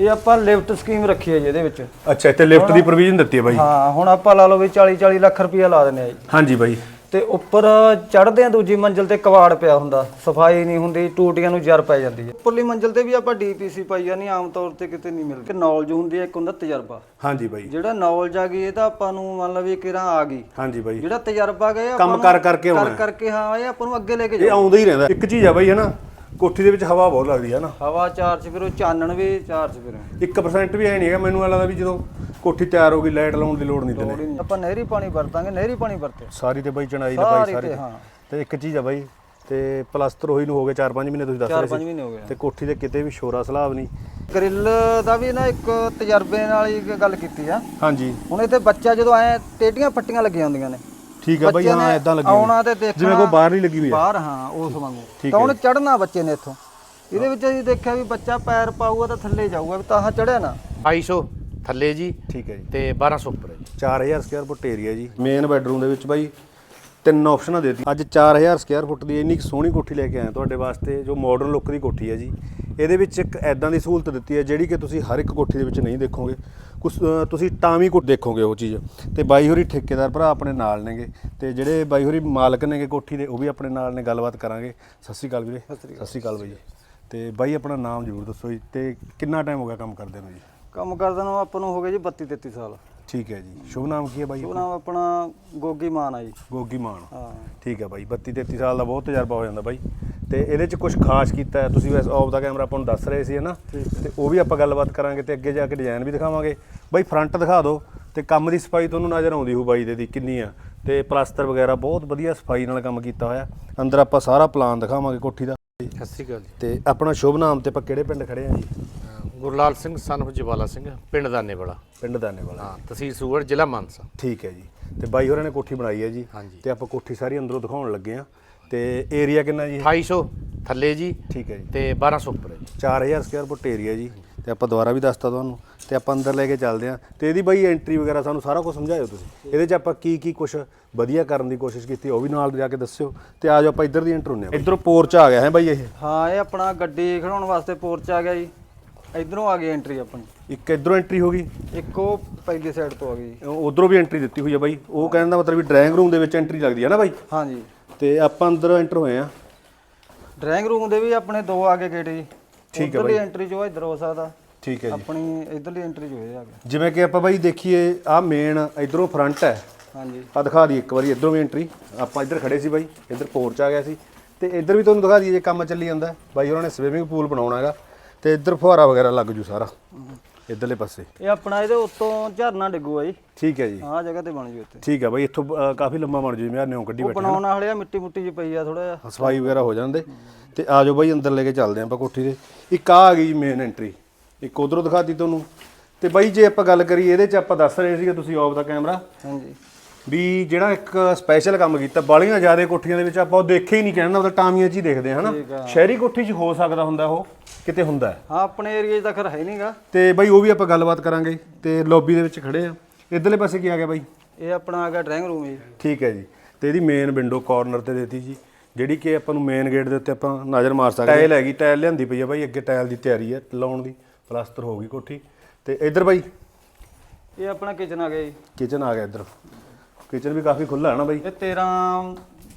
ਇਹ ਆਪਾਂ lift scheme ਰੱਖੀ ਹੈ ਜੀ ਇਹਦੇ ਵਿੱਚ। ਅੱਛਾ ਇੱਥੇ ਲਿਫਟ ਦੀ ਪ੍ਰੋਵੀਜ਼ਨ ਦਿੱਤੀ ਹੈ ਬਾਈ। ਹਾਂ ਹੁਣ ਆਪਾਂ ਲਾ ਲਓ ਵੀ 40 40 ਲੱਖ ਰੁਪਇਆ ਲਾ ਦਿੰਦੇ ਆ ਜੀ। ਹਾਂਜੀ ਬਾਈ। ਤੇ ਉੱਪਰ ਚੜ੍ਹਦੇ ਆ ਦੂਜੀ ਮੰਜ਼ਲ ਤੇ ਕਵਾੜ ਪਿਆ ਹੁੰਦਾ ਸਫ਼ਾਈ ਨਹੀਂ ਹੁੰਦੀ ਟੂਟੀਆਂ ਨੂੰ ਜਰ ਪੈ ਜਾਂਦੀ ਹੈ। ਉੱਪਰਲੀ ਮੰਜ਼ਲ ਤੇ ਵੀ ਆਪਾਂ ਡੀਪੀਸੀ ਪਾਈ ਜਾਂਦੀ ਆਮ ਤੌਰ ਤੇ ਕਿਤੇ ਨਹੀਂ ਮਿਲਦੀ। ਨੌਲੇਜ ਹੁੰਦੀ ਹੈ ਇੱਕ ਹੁੰਦਾ ਤਜਰਬਾ। ਹਾਂਜੀ ਬਾਈ। ਜਿਹੜਾ ਨੌਲੇਜ ਆ ਗਈ ਇਹ ਤਾਂ ਆਪਾਂ ਨੂੰ ਮੰਨ ਲਓ ਵੀ ਕਿਰਾਂ ਆ ਗਈ। ਹਾਂਜੀ ਬਾਈ। ਜਿਹੜਾ ਤਜਰਬਾ ਗਏ ਕੰਮ ਕਰ ਕਰਕੇ ਕਰ ਕਰਕੇ ਹਾਂ ਇਹ ਆਪਾਂ ਨੂੰ ਅੱਗੇ ਲੈ ਕੇ ਇਹ ਜਾਓ ਆਉਂਦਾ ਹੀ ਰਹਿੰਦਾ। ਇੱਕ ਚੀਜ਼ ਆ ਬਾਈ ਹੈ ਨਾ? ਕੋਠੀ ਦੇ ਵਿੱਚ ਹਵਾ ਬਹੁਤ ਲੱਗਦੀ ਹੈ ਨਾ। ਹਵਾ ਚਾਰਜ ਫਿਰੋ ਚਾਨਣ ਵੀ ਚਾਰਜ ਫਿਰੋ। 1% ਵੀ ਐ ਨਹੀਂ ਹੈਗਾ ਮੈਨੂੰ ਐਂ ਲੱਗਦਾ ਵੀ ਜਦੋਂ ਕੋਠੀ ਤਿਆਰ ਹੋ ਗਈ ਲਾਈਟ ਲਾਉਣ ਦੀ ਲੋੜ ਨਹੀਂ ਲੋੜ ਹੀ ਨਹੀਂ। ਆਪਾਂ ਨਹਿਰੀ ਪਾਣੀ ਵਰਤਾਂਗੇ ਨਹਿਰੀ ਪਾਣੀ ਵਰਤੇ। ਸਾਰੀ ਤੇ ਬਾਈ ਚਣਾਈ ਦਾ ਬਾਈ ਸਾਰੀ ਤੇ। ਹਾਂ। ਤੇ ਇੱਕ ਚੀਜ਼ ਆ ਬਾਈ ਤੇ ਪਲਸਤਰ ਹੋਈ ਨੂੰ ਹੋ ਗਏ 4-5 ਮਹੀਨੇ ਤੁਸੀਂ ਦੱਸ ਰਹੇ 4-5 ਸੀ। ਮਹੀਨੇ ਹੋ ਗਏ। ਤੇ ਕੋਠੀ ਦੇ ਕਿਤੇ ਵੀ ਸ਼ੋਰਾ ਸਲਾਬ ਨਹੀਂ ਗ੍ਰਿਲ ਦਾ ਵੀ ਨਾ ਇੱਕ ਤਜਰਬੇ ਨਾਲ ਹੀ ਇੱਕ ਗੱਲ ਕੀਤੀ ਆ। ਹਾਂਜੀ। ਹੁਣ ਇੱਥੇ ਬੱਚਾ ਜਦੋਂ ਐ ਟੇਡੀਆਂ ਪੱਟੀਆਂ ਲੱਗੀਆਂ ਹੁੰਦੀਆਂ ਨੇ ਠੀਕ ਆ ਬਾਈ ਬੱਚੇ ਹਾਂ ਨੇ ਇਦਾਂ ਲੱਗੀ ਆਉਣਾ ਤੇ ਦੇਖਣਾ ਜਿਵੇਂ ਕੋਈ ਬਾਹਰ ਨਹੀਂ ਲੱਗੀ ਹੋਈ ਆ। ਬਾਹਰ ਹਾਂ ਉਸ ਵਾਂਗੂ। ਠੀਕ ਤਾਂ ਉਹਨੇ ਚੜਨਾ ਬੱਚੇ ਨੇ ਇੱਥੋਂ। ਇਹਦੇ ਵਿੱਚ ਅਸੀਂ ਦੇਖਿਆ ਵੀ ਬੱਚਾ ਪੈਰ ਪਾਊਗਾ ਤਾਂ ਥੱਲੇ ਜਾਊਗਾ ਵੀ ਤਾਂ ਚੜਿਆ ਨਾ। 250 ਥੱਲੇ ਜੀ। ਠੀਕ ਹੈ ਜੀ। ਤੇ 1200 ਉੱਪਰ ਹੈ ਜੀ। 4000 ਸਕੁਅਰ ਫੁੱਟ ਏਰੀਆ ਜੀ। ਮੇਨ ਬੈਡਰੂਮ ਦੇ ਵਿੱਚ ਬਾਈ ਤਿੰਨ ਆਪਸ਼ਨਾਂ ਦੇਤੀ। ਅੱਜ 4000 ਸਕੁਅਰ ਫੁੱਟ ਦੀ ਇੰਨੀ ਕੁ ਸੋਹਣੀ ਕੋਠੀ ਲੈ ਕੇ ਆਏ ਹਾਂ ਤੁਹਾਡੇ ਵਾਸਤੇ ਜੋ ਮਾਡਰਨ ਲੁੱਕ ਦੀ ਕੋਠੀ ਹੈ ਜੀ। ਇਹਦੇ ਵਿੱਚ ਇੱਕ ਐਦਾਂ ਦੀ ਸਹੂਲਤ ਦਿੱਤੀ ਹੈ ਜਿਹੜੀ ਕਿ ਤੁਸੀਂ ਹਰ ਇੱਕ ਕੋਠੀ ਦੇ ਵਿੱਚ ਨਹੀਂ ਦੇਖੋਗੇ। ਅ, ਤੁਸੀਂ ਟਾਵੀਂ ਕੋ ਦੇਖੋਗੇ ਉਹ ਚੀਜ਼। ਤੇ ਬਾਈ ਹੋਰੀ ਠੇਕੇਦਾਰ ਭਰਾ ਆਪਣੇ ਨਾਲ ਨੇਗੇ। ਤੇ ਜਿਹੜੇ ਬਾਈ ਹੋਰੀ ਮਾਲਕ ਨੇਗੇ ਕੋਠੀ ਦੇ ਉਹ ਵੀ ਆਪਣੇ ਨਾਲ ਨੇ। ਗੱਲਬਾਤ ਕਰਾਂਗੇ। ਸਤਿ ਸ਼੍ਰੀ ਅਕਾਲ ਵੀਰੇ। ਸਤਿ ਸ਼੍ਰੀ ਅਕਾਲ। ਬਾਈ ਜੀ। ਤੇ ਬਾਈ ਆਪਣਾ ਨਾਮ ਜ਼ਰੂਰ ਦੱਸੋ ਜੀ। ਤੇ ਕਿੰਨਾ ਟਾਈਮ ਹੋ ਗਿਆ ਕੰਮ ਕਰਦੇ ਨੂੰ ਜੀ? ਕੰਮ ਕਰਦੇ ਨੂੰ ਆਪਾਂ ਨੂੰ ਹੋ ਗਏ ਜੀ 32 33 ਸਾਲ। ਠੀਕ ਹੈ ਜੀ। ਸ਼ੁਭ ਨਾਮ ਕੀ ਹੈ ਬਾਈ ਉਹ ਨਾਮ ਆਪਣਾ ਗੋਗੀ ਮਾਨ ਆ ਜੀ। ਗੋਗੀ ਮਾਨ। ਹਾਂ। ਠੀਕ ਹੈ ਬਾਈ 32 33 ਸਾਲ ਦਾ ਬਹੁਤ ਤਜਰਬਾ ਹੋ ਜਾਂਦਾ ਬਾਈ। ਤੇ ਇਹਦੇ ਚ ਕੁਝ ਖਾਸ ਕੀਤਾ ਹੈ? ਤੁਸੀਂ ਵੈਸੇ ਆਫ ਦਾ ਕੈਮਰਾ ਆਪਾਂ ਨੂੰ ਦੱਸ ਰਹੇ ਸੀ ਹਨਾ? ਤੇ ਉਹ ਵੀ ਆਪਾਂ ਗੱਲਬਾਤ ਕਰਾਂਗੇ ਤੇ ਅੱਗੇ ਜਾ ਕੇ ਡਿਜ਼ਾਈਨ ਵੀ ਦਿਖਾਵਾਂਗੇ। ਬਾਈ ਫਰੰਟ ਦਿਖਾ ਦਿਓ ਤੇ ਕੰਮ ਦੀ ਸਫ਼ਾਈ ਤੁਹਾਨੂੰ ਨਜ਼ਰ ਆਉਂਦੀ ਹੋ ਬਾਈ ਦੇ ਦੀ ਕਿੰਨੀ ਆ। ਤੇ ਪਲਾਸਟਰ ਵਗੈਰਾ ਬਹੁਤ ਵਧੀਆ ਸਫ਼ਾਈ ਨਾਲ ਕੰਮ ਕੀਤਾ ਹੋਇਆ। ਅੰਦਰ ਆਪਾਂ ਸਾਰਾ ਪਲਾਨ ਦਿਖਾਵਾਂਗੇ ਕੋਠੀ ਦਾ। ਸਤਿ ਸ਼੍ਰੀ ਅਕਾਲ ਜੀ। ਤੇ ਆਪਣਾ ਸ਼ੁਭ ਨਾਮ ਤੇ ਆਪਾਂ ਕਿਹੜੇ ਪਿੰਡ ਖੜੇ ਆ ਜੀ? ਗੁਰਲਾਲ ਸਿੰਘ ਸਨ of ਜਵਾਲਾ ਸਿੰਘ ਪਿੰਡ ਦਾਨੇ ਵਾਲਾ ਪਿੰਡ ਦਾਨੇ ਵਾਲਾ ਹਾਂ ਤਹਿਸੀਲ ਸੂਗੜ ਜ਼ਿਲ੍ਹਾ ਮਾਨਸਾ। ਠੀਕ ਹੈ ਜੀ। ਤੇ ਬਾਈ ਹੋਰਾਂ ਨੇ ਕੋਠੀ ਬਣਾਈ ਹੈ ਜੀ। ਹਾਂਜੀ। ਤੇ ਆਪਾਂ ਕੋਠੀ ਸਾਰੀ ਅੰਦਰੋਂ ਦਿਖਾਉਣ ਲੱਗੇ ਆ ਤੇ ਏਰੀਆ ਕਿੰਨਾ ਜੀ? 250 ਥੱਲੇ ਜੀ। ਠੀਕ ਹੈ ਜੀ। ਤੇ 1200 ਉੱਪਰ ਹੈ ਜੀ। 4000 ਸਕੁਅਰ ਫੁੱਟ ਏਰੀਆ ਜੀ। ਤੇ ਆਪਾਂ ਦੁਬਾਰਾ ਵੀ ਦੱਸਤਾ ਤੁਹਾਨੂੰ। ਤੇ ਆਪਾਂ ਅੰਦਰ ਲੈ ਕੇ ਚੱਲਦੇ ਆਂ ਤੇ ਇਹਦੀ ਬਾਈ ਐਂਟਰੀ ਵਗੈਰਾ ਸਾਨੂੰ ਸਾਰਾ ਕੁਝ ਸਮਝਾਇਓ ਤੁਸੀਂ। ਇਹਦੇ 'ਚ ਆਪਾਂ ਕੀ ਕੀ ਕੁਝ ਵਧੀਆ ਕਰਨ ਦੀ ਕੋਸ਼ਿਸ਼ ਕੀਤੀ ਉਹ ਵੀ ਨਾਲ ਜਾ ਕੇ ਦੱਸਿਓ। ਤੇ ਆਜੋ ਆਪਾਂ ਇੱਧਰ ਦੀ ਐਂਟਰ ਹੁੰਨੇ ਆ ਇੱਧਰੋਂ ਪੋਰਚ ਆ ਗਿਆ ਹੈ ਬਾਈ ਇਹ। ਹਾਂ ਇਹ ਆਪਣਾ ਗੱਡੀ ਖੜਾਉਣ ਵਾਸਤੇ ਪੋਰਚ ਆ ਗਿਆ ਜੀ। ਇਧਰੋਂ ਆ ਗਈ ਐਂਟਰੀ ਆਪਣੀ। ਇੱਕ ਇੱਧਰੋਂ ਐਂਟਰੀ ਹੋ ਗਈ। ਇੱਕ ਉਹ ਪਹਿਲੀ ਸਾਈਡ ਤੋਂ ਆ ਗਈ। ਉਧਰੋਂ ਵੀ ਐਂਟਰੀ ਦਿੱਤੀ ਹੋਈ ਹੈ ਬਾਈ। ਉਹ ਕਹਿਣ ਦਾ ਮਤਲਬ ਵੀ ਡਰਾਇੰਗ ਰੂਮ ਦੇ ਵਿੱਚ ਐਂਟਰੀ ਲੱਗਦੀ ਹੈ ਨਾ ਬਾਈ? ਹਾਂਜੀ। ਤੇ ਆਪਾਂ ਅੰਦਰ ਐਂਟਰ ਹੋਏ ਆ। ਡਰਾਇੰਗ ਰੂਮ ਦੇ ਵੀ ਆਪਣੇ ਦੋ ਆ ਗਏ ਗੇਟ ਜੀ। ਠੀਕ ਹੈ ਉਧਰਲੀ ਐਂਟਰੀ ਜੋ ਇੱਧਰ ਹੋ ਸਕਦਾ। ਠੀਕ ਹੈ ਜੀ। ਆਪਣੀ ਇਧਰਲੀ ਐਂਟਰੀ ਜੋ ਇਹ ਆ ਗਿਆ ਜਿਵੇਂ ਕਿ ਆਪਾਂ ਬਾਈ ਦੇਖੀਏ ਆਹ ਮੇਨ ਇਧਰੋਂ ਫਰੰਟ ਹੈ। ਹਾਂਜੀ। ਆ ਦਿਖਾ ਦੀ ਇੱਕ ਵਾਰੀ ਇਧਰੋਂ ਵੀ ਐਂਟਰੀ ਆਪਾਂ ਇੱਧਰ ਖੜੇ ਸੀ ਬਾਈ ਇੱਧਰ ਪੋਰਚ ਆ ਗਿਆ ਸੀ। ਤੇ ਇੱਧਰ ਵੀ ਤੁਹਾਨੂੰ ਦਿਖਾ ਦਈਏ ਜੇ ਕੰਮ ਚੱਲੀ ਜਾਂਦਾ। ਬਾਈ ਉਹਨਾਂ ਨੇ ਸਵਿਮਿੰਗ ਪੂਲ ਬਣਾਉਣਾ ਹੈਗਾ। ਤੇ ਇੱਧਰ ਫੁਹਾਰਾ ਵਗੈਰਾ ਲੱਗ ਜੂ ਸਾਰਾ ਇੱਧਰਲੇ ਪਾਸੇ। ਇਹ ਆਪਣਾ ਇਹਦੇ ਉੱਤੋਂ ਝਰਨਾ ਡਿੱਗੂਗਾ ਜੀ। ਠੀਕ ਹੈ ਜੀ। ਆਹ ਜਗ੍ਹਾ ਤੇ ਬਣ ਜੂ ਇੱਥੇ। ਠੀਕ ਹੈ ਬਾਈ ਇੱਥੋਂ ਅ, ਕਾਫੀ ਲੰਮਾ ਬਣ ਜੂ ਜਿਵੇਂ ਆਹ ਨਿਉ ਕੱਢੀ ਉਹ ਬੈਠੇ। ਬਣਾਉਣ ਵਾਲੇ ਆ ਮਿੱਟੀ ਮੁੱਟੀ ਜੀ ਪਈ ਆ ਥੋੜਾ ਜਿਹਾ। ਸਫ਼ਾਈ ਵਗੈਰਾ ਹੋ ਜਾਂਦੇ। ਤੇ ਆ ਜਾਓ ਬਾਈ ਅੰਦਰ ਲੈ ਕੇ ਚੱਲਦੇ ਆਂ ਆਪਾਂ ਕੋਠੀ ਦੇ ਇੱਕ ਆ ਆ ਗਈ ਮੇਨ ਐਂਟਰੀ ਇੱਕ ਉਧਰੋਂ ਦਿਖਾਤੀ ਤੁਹਾਨੂੰ। ਤੇ ਬਾਈ ਜੇ ਆਪਾਂ ਗੱਲ ਕਰੀਏ ਇਹਦੇ ਚ ਆਪਾਂ ਦੱਸ ਰਹੇ ਸੀਗੇ ਤੁਸੀਂ ਆਫ ਦਾ ਕੈਮਰਾ ਹਾਂਜੀ। ਵੀ ਜਿਹੜਾ ਇੱਕ ਸਪੈਸ਼ਲ ਕੰਮ ਕੀਤਾ ਬਾਲੀਆਂ ਜ਼ਿਆਦਾ ਕੋਠੀਆਂ ਦੇ ਵਿੱਚ ਆਪਾਂ ਉਹ ਦੇਖੇ ਹੀ ਨਹੀਂ ਕਹਿਣਾ ਮਤਲਬ ਟਾਮੀਆਂ 'ਚ ਹੀ ਦੇਖਦੇ ਹਾਂ ਹਨਾ? ਠੀਕ ਆ। ਸ਼ਹਿਰੀ ਕੋਠੀ 'ਚ ਹੋ ਸਕਦਾ ਹੁੰਦਾ ਉਹ ਕਿਤੇ ਹੁੰਦਾ ਹੈ। ਹਾਂ ਆਪਣੇ ਏਰੀਆ 'ਚ ਤਾਂ ਖਰ ਹੈ ਨਹੀਂਗਾ। ਤੇ ਬਾਈ ਉਹ ਵੀ ਆਪਾਂ ਗੱਲਬਾਤ ਕਰਾਂਗੇ ਤੇ ਲੌਬੀ ਦੇ ਵਿੱਚ ਖੜੇ ਆ। ਇਧਰਲੇ ਪਾਸੇ ਕੀ ਆ ਗਿਆ ਬਾਈ? ਇਹ ਆਪਣਾ ਆ ਗਿਆ ਡਰਾਇੰਗ ਰੂਮ ਜੀ। ਠੀਕ ਹੈ ਜੀ। ਤੇ ਇਹਦੀ ਮੇਨ ਵਿੰਡੋ ਕਾਰਨਰ ਤੇ ਦਿੱਤੀ ਜੀ ਜਿਹੜੀ ਕਿ ਆਪਾਂ ਨੂੰ ਮੇਨ ਗੇਟ ਦੇ ਉੱਤੇ ਆਪਾਂ ਨਜ਼ਰ ਮਾਰ ਸਕਦੇ ਟਾਇਲ ਹੈਗੀ ਟਾਇਲ ਲਿਆਂਦੀ ਪਈ ਆ ਬਾਈ ਅੱਗੇ ਟਾਇਲ ਦੀ ਤਿਆਰੀ ਹੈ ਲਾਉਣ ਦੀ ਪਲਾਸਟਰ ਹੋ ਗਈ ਕੋਠੀ। ਤੇ ਇਧਰ ਬਾਈ? ਇਹ ਆਪਣਾ ਕਿਚਨ ਆ ਗਿਆ ਜੀ। ਕਿਚਨ ਆ ਗਿਆ ਇਧਰ। ਕਿਚਨ ਵੀ ਕਾਫੀ ਖੁੱਲਾ ਹੈ ਨਾ ਬਾਈ? ਇਹ 13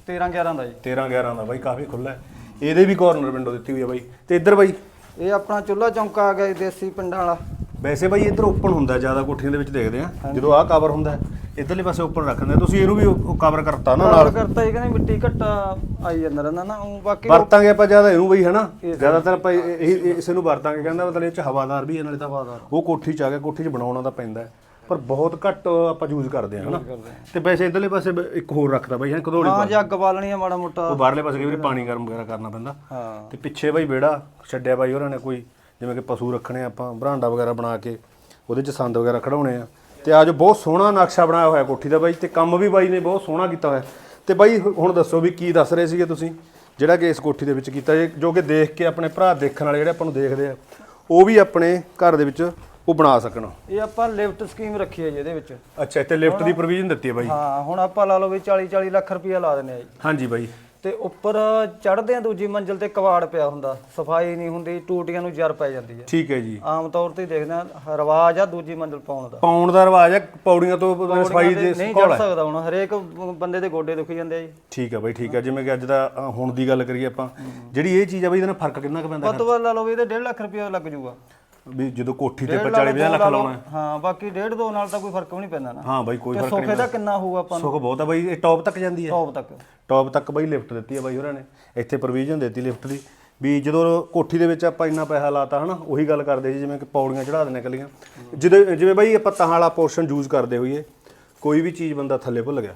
13 11 ਦਾ ਜੀ। 13 11 ਦਾ ਬਾਈ ਕਾਫੀ ਖੁੱਲਾ ਹੈ। ਇਹਦੇ ਵੀ ਕਾਰਨਰ ਵਿੰਡੋ ਦਿੱਤੀ ਹੋਈ ਹੈ ਬਾਈ। ਤੇ ਇੱਧਰ ਬਾਈ? ਇਹ ਆਪਣਾ ਚੁੱਲ੍ਹਾ ਚੌਂਕਾ ਆ ਗਿਆ ਜੀ ਦੇਸੀ ਪਿੰਡਾਂ ਵਾਲਾ। ਵੈਸੇ ਬਾਈ ਇੱਧਰ ਓਪਨ ਹੁੰਦਾ ਜ਼ਿਆਦਾ ਕੋਠੀਆਂ ਦੇ ਵਿੱਚ ਦੇਖਦੇ ਆ। ਜਦੋਂ ਆਹ ਕਵਰ ਹੁੰਦਾ ਹੈ, ਇੱਧਰਲੇ ਪਾਸੇ ਓਪਨ ਰੱਖਦੇ ਆ। ਤੁਸੀਂ ਇਹਨੂੰ ਵੀ ਕਵਰ ਕਰਤਾ ਨਾ ਨਾਲ। ਨਾਲ ਕਰਤਾ ਜੀ ਕਹਿੰਦੇ ਮਿੱਟੀ ਘੱਟਾ ਆਈ ਜਾਂਦਾ ਰਹਿੰਦਾ ਨਾ ਉਹ ਬਾਕੀ ਵਰਤਾਂਗੇ ਆਪਾਂ ਜ਼ਿਆਦਾ ਇਹਨੂੰ ਬਈ ਹਨਾ? ਜ਼ਿਆਦਾਤਰ ਆਪਾਂ ਇਹ- ਇਹ ਇਸ ਨੂੰ ਵਰਤਾਂਗੇ ਕਹਿੰਦਾ ਮਤਲਬ ਇਹ ਚ ਹਵਾਦਾਰ ਵੀ ਹੈ ਨਾਲੇ ਤਾਂ ਉਹ ਕੋਠੀ ਚ ਆ ਗਿਆ ਕੋਠੀ ਚ ਬਣਾਉਣਾ ਤਾਂ ਪੈਂਦਾ ਹੈ। ਪਰ ਬਹੁਤ ਘੱਟ ਆਪਾਂ ਯੂਜ਼ ਕਰਦੇ ਆ ਹਨਾ? ਤੇ ਵੈਸੇ ਇੱਧਰਲੇ ਪਾਸੇ ਬ- ਇੱਕ ਹੋਰ ਰੱਖਦਾ ਬਾਈ ਹਾਂ ਕਦੋੜੀ ਹਾਂ ਜੇ ਅੱਗ ਬਾਲਣੀ ਆ ਮਾੜਾ ਮੋਟਾ। ਉਹ ਬਾਹਰਲੇ ਪਾਸੇ ਕਈ ਵਾਰੀ ਪਾਣੀ ਗਰਮ ਵਗੈਰਾ ਕਰਨਾ ਪੈਂਦਾ। ਹਾਂ। ਤੇ ਪਿੱਛੇ ਬਾਈ ਵਿਹੜਾ ਛੱਡਿਆ ਬਾਈ ਉਹਨਾਂ ਨੇ ਕੋਈ ਜਿਵੇਂ ਕਿ ਪਸ਼ੂ ਰੱਖਣੇ ਆ ਆਪਾਂ ਬਰਾਂਡਾ ਵਗੈਰਾ ਬਣਾ ਕੇ ਉਹਦੇ ਚ ਸੰਦ ਵਗੈਰਾ ਖੜਾਉਣੇ ਆ। ਤੇ ਅੱਜ ਬਹੁਤ ਸੋਹਣਾ ਨਕਸ਼ਾ ਬਣਾਇਆ ਹੋਇਆ ਕੋਠੀ ਦਾ ਬਾਈ ਤੇ ਕੰਮ ਵੀ ਬਾਈ ਨੇ ਬਹੁਤ ਸੋਹਣਾ ਕੀਤਾ ਹੋਇਆ। ਤੇ ਬਾਈ ਹੁਣ ਦੱਸੋ ਵੀ ਕੀ ਦੱਸ ਰਹੇ ਸੀਗੇ ਤੁਸੀਂ ਜਿਹੜਾ ਕਿ ਇਸ ਕੋਠੀ ਦੇ ਵਿੱਚ ਕੀਤਾ ਜੇ ਜੋ ਕਿ ਦੇਖ ਕੇ ਆਪਣੇ ਭਰਾ ਦੇਖਣ ਵਾਲੇ ਜਿਹੜੇ ਆਪਾਂ ਨੂੰ ਦੇਖਦੇ ਆ ਉਹ ਵੀ ਆਪਣੇ ਘਰ ਦੇ ਵਿੱਚ ਉਹ ਬਣਾ ਸਕਣ। ਇਹ ਆਪਾਂ ਲਿਫਟ ਸਕੀਮ ਰੱਖੀ ਹੈ ਜੀ ਇਹਦੇ ਵਿੱਚ। ਅੱਛਾ ਇੱਥੇ ਲਿਫਟ ਦੀ ਪ੍ਰੋਵੀਜ਼ਨ ਦਿੱਤੀ ਹੈ ਬਾਈ। ਹਾਂ ਹੁਣ ਆਪਾਂ ਲਾ ਲਓ ਵੀ 40 40 ਲੱਖ ਰੁਪਇਆ ਲਾ ਦਿੰਦੇ ਆ ਜੀ। ਹਾਂਜੀ ਬਾਈ। ਤੇ ਉੱਪਰ ਚੜ੍ਹਦੇ ਆ ਦੂਜੀ ਮੰਜ਼ਿਲ ਤੇ ਕਵਾੜ ਪਿਆ ਹੁੰਦਾ। ਸਫ਼ਾਈ ਨਹੀਂ ਹੁੰਦੀ ਟੂਟੀਆਂ ਨੂੰ ਜਰ ਪੈ ਜਾਂਦੀ ਹੈ। ਠੀਕ ਹੈ ਜੀ। ਆਮ ਤੌਰ ਤੇ ਦੇਖਦੇ ਆ ਰਿਵਾਜ ਆ ਦੂਜੀ ਮੰਜ਼ਿਲ ਪਾਉਣ ਦਾ। ਪਾਉਣ ਦਾ ਰਿਵਾਜ ਹੈ ਪੌੜੀਆਂ ਤੋਂ ਸਫ਼ਾਈ ਦੇ ਨਹੀਂ ਚੜ ਸਕਦਾ ਹੁਣ ਹਰੇਕ ਬੰਦੇ ਦੇ ਗੋਡੇ ਦੁਖੀ ਜਾਂਦੇ ਆ ਜੀ। ਠੀਕ ਹੈ ਬਾਈ ਠੀਕ ਹੈ ਜਿਵੇਂ ਕਿ ਅੱਜ ਦਾ ਹੁਣ ਦੀ ਗੱਲ ਕਰੀਏ ਆਪਾਂ। ਜਿਹੜੀ ਇਹ ਚੀਜ਼ ਆ ਬਾਈ ਇਹਦੇ ਨਾਲ ਫ਼ਰਕ ਕਿੰਨਾ ਕੁ ਪੈਂਦਾ ਵੱਧ ਤੋਂ ਵੱਧ ਲਾ ਲਓ ਵੀ ਇਹਦੇ 1.5 ਲੱਖ ਰੁਪਏ ਲੱਗ ਜਾਊਗਾ ਵੀ ਜਦੋਂ ਕੋਠੀ ਤੇ ਡੇਢ ਆਪਾਂ 40 ਲਾ ਲਓ, ਲੱਖ ਦੋ ਲਾ ਲਾਉਣਾ। ਹੈ। ਬਾਕੀ 1.5 2 ਨਾਲ ਤਾਂ ਕੋਈ ਫ਼ਰਕ ਵੀ ਨਹੀਂ ਪੈਂਦਾ ਨਾ। ਹਾਂ ਬਾਈ ਕੋਈ ਫ਼ਰਕ ਸੋਫੇ ਦਾ ਕਿੰਨਾ ਹੋਊਗਾ ਆਪਾਂ ਨੂੰ? ਸੁੱਖ ਬਹੁਤ ਆ ਬਾਈ ਇਹ ਟੌਪ ਤੱਕ ਜਾਂਦੀ ਹੈ ਟੌਪ ਤੱਕ। ਟੌਪ ਤੱਕ ਬਾਈ ਲਿਫਟ ਦਿੱਤੀ ਹੈ ਬਾਈ ਹੋਰਾਂ ਨੇ। ਇੱਥੇ ਪ੍ਰੋਵੀਜ਼ਨ ਦਿੱਤੀ ਲਿਫਟ ਦੀ। ਵੀ ਜਦੋਂ ਕੋਠੀ ਦੇ ਵਿੱਚ ਆਪਾਂ ਇੰਨਾ ਪੈਸਾ ਲਾਤਾ ਹਨਾ ਉਹੀ ਗੱਲ ਕਰਦੇ ਸੀ ਜਿਵੇਂ ਕਿ ਪੌੜੀਆਂ ਚੜਾ ਦਿੰਨੇ ਕੱਲੀਆਂ। ਜਿਹਦੇ ਜਿਵੇਂ ਬਾਈ ਆਪਾਂ ਤਾਂ ਵਾਲਾ ਪੋਰਸ਼ਨ ਯੂਜ਼ ਕਰਦੇ ਹੋਈਏ ਕੋਈ ਵੀ ਚੀਜ਼ ਬੰਦਾ ਥੱਲੇ ਭੁੱਲ ਗਿਆ।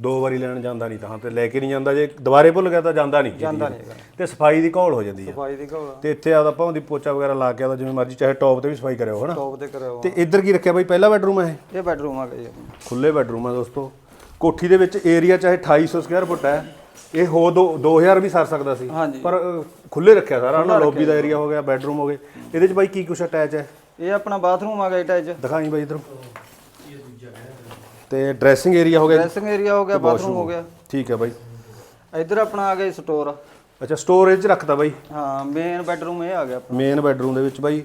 ਦੋ ਵਾਰੀ ਲੈਣ ਜਾਂਦਾ ਨਹੀਂ ਤਾਂ ਤੇ ਲੈ ਕੇ ਨਹੀਂ ਜਾਂਦਾ ਜੇ ਦੁਬਾਰੇ ਭੁੱਲ ਗਿਆ ਤਾਂ ਜਾਂਦਾ ਨਹੀਂ ਜਾਂਦਾ ਨਹੀਂ। ਤੇ ਸਫ਼ਾਈ ਦੀ ਘੋਲ ਹੋ ਜਾਂਦੀ ਹੈ ਸਫ਼ਾਈ ਦੀ ਘੋੜਾ ਤੇ ਇੱਥੇ ਆਦਾ ਭਾਵੇਂ ਪੋਚਾ ਵਗੈਰਾ ਲਾ ਕੇ ਆਦਾ ਜਿਵੇਂ ਮਰਜ਼ੀ ਚਾਹੇ ਟੌਪ ਤੇ ਵੀ ਸਫ਼ਾਈ ਕਰਿਓ ਹਨਾ? ਟੌਪ ਤੇ ਕਰਿਓ ਤੇ ਇੱਧਰ ਕੀ ਰੱਖਿਆ ਬਾਈ? ਪਹਿਲਾ ਬੈਡਰੂਮ ਹੈ ਇਹ? ਇਹ ਬੈਡਰੂਮ ਆ ਗਿਆ ਖੁੱਲੇ ਬੈਡਰੂਮ ਆ ਦੋਸਤੋ। ਕੋਠੀ ਦੇ ਵਿੱਚ ਏਰੀਆ ਚਾਹੇ 2800 ਸਕੁਅਰ ਫੁੱਟ ਹੈ ਇਹ ਹੋ ਦੋ 2000 ਵੀ ਸਰ ਸਕਦਾ ਸੀ। ਪਰ ਖੁੱਲੇ ਰੱਖਿਆ ਸਾਰਾ ਨਾ ਲੌਬੀ ਦਾ ਏਰੀਆ ਹੋ ਗਿਆ ਬੈਡਰੂਮ ਹੋ ਗਏ। ਇਹਦੇ ਚ ਬਾਈ ਕੀ ਕੁਛ ਅਟੈਚ ਹੈ ਇਹ ਆਪਣਾ ਬਾਥਰੂਮ ਆ ਗਿਆ ਅਟੈਚ ਦਿਖਾਈ ਬਾਈ ਇਧਰ। ਤੇ ਡਰੈਸਿੰਗ ਏਰੀਆ ਹੋ ਗਿਆ ਡਰੈਸਿੰਗ ਏਰੀਆ ਹੋ ਗਿਆ ਬਾਥਰੂਮ ਹੋ ਗਿਆ। ਠੀਕ ਹੈ ਬਾਈ। ਇੱਧਰ ਆਪਣਾ ਆ ਗਿਆ ਸਟੋਰ ਅੱਛਾ ਸਟੋਰੇਜ ਚ ਰੱਖਤਾ ਬਾਈ? ਹਾਂ ਮੇਨ ਬੈਡਰੂਮ ਇਹ ਆ ਗਿਆ ਆਪਣਾ। ਮੇਨ ਬੈਡਰੂਮ ਦੇ ਵਿੱਚ ਬਾਈ